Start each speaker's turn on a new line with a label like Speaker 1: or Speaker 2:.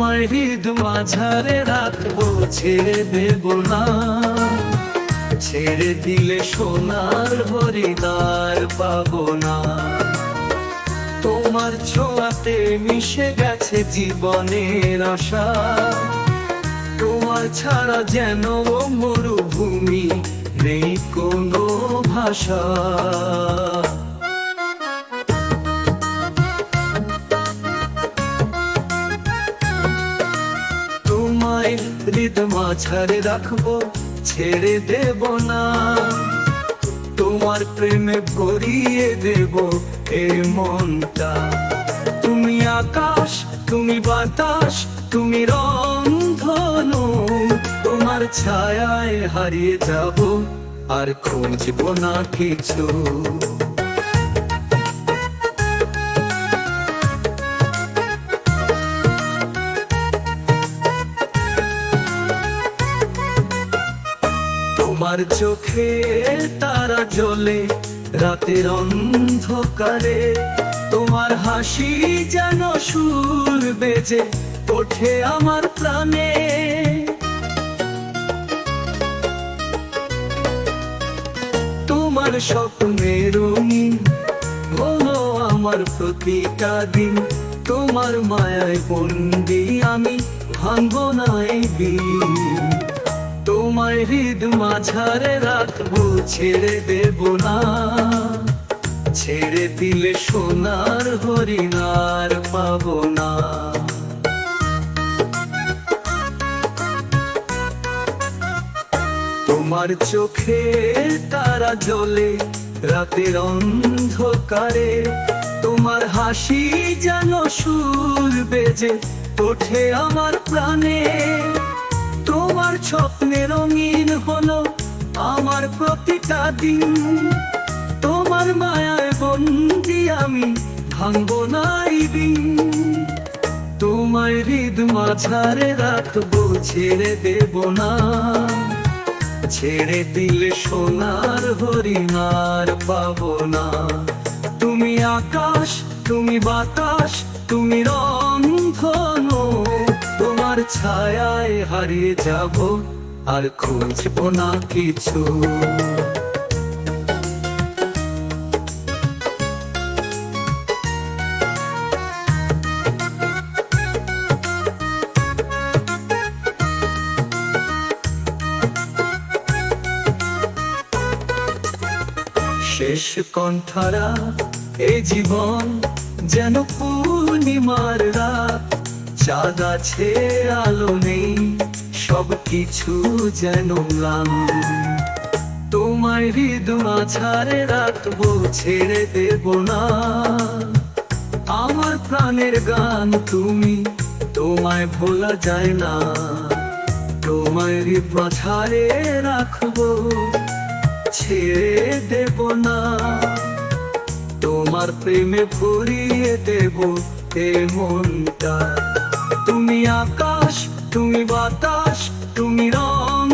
Speaker 1: তোমায় হৃদ মাঝারে রাখব, ছেড়ে দেব না। ছেড়ে দিলে সোনার হরিদার পাবো না। তোমার ছোঁয়াতে মিশে গেছে জীবনের আশা। তোমার ছাড়া যেন মরুভূমি নেই কোনো ভাষা। মাঝারে রাখব, ছেড়ে দেব না। তোমার প্রেমে ভরিয়ে দেব এই মনটা। তুমি আকাশ, তুমি বাতাস, তুমি রংধনু তোমার ছায়ায় হারিয়ে যাব আর খুঁজবো না কিছু। তোমার চোখে তারা জ্বলে, রাতের অন্ধকারে। তোমার হাসি যেন সুর বেজে ওঠে আমার প্রাণে। তোমার স্বপ্নের রঙিন হলো আমার প্রতিটা দিন। তোমার মায়ায় বন্দি আমি এই দিন। তোমায় হৃদ মাঝারে রাখব, ছেড়ে দেব না। ছেড়ে দিলে সোনার হরিণার পাবো না। তোমার চোখে তারা জ্বলে, রাতের অন্ধকারে। তোমার হাসি যেন সুর বেজে, ওঠে আমার প্রাণে। তোমার স্বপ্নে রঙিন হলো আমার প্রতিটা দিন। তোমার মায়ায় বন্দি আমি ভাঙবো নাই দিন। তোমায় হৃদ মাঝারে রাখব, ছেড়ে দেব না। ছেড়ে দিলে সোনার হরিণার পাবো না তুমি আকাশ, তুমি বাতাস, তুমি তোমার ছায়ায় হারিয়ে যাব আর খুঁজবো না কিছু। শেষ কণ্ঠরা এই জীবন যেন পূর্ণিমার রাত চাঁদ আছে, আলো নেই সব কিছু যেন তোমায় হৃদ মাঝারে রাখব, ছেড়ে দেব না। আমার প্রাণের গান তুমি তোমায় ভোলা যায় না। তোমায় হৃদ মাঝারে রাখব, ছেড়ে দেব না। তোমার প্রেমে ভরিয়ে দেব এ মনটা তুমি আকাশ তুমি বাতাস তুমি রং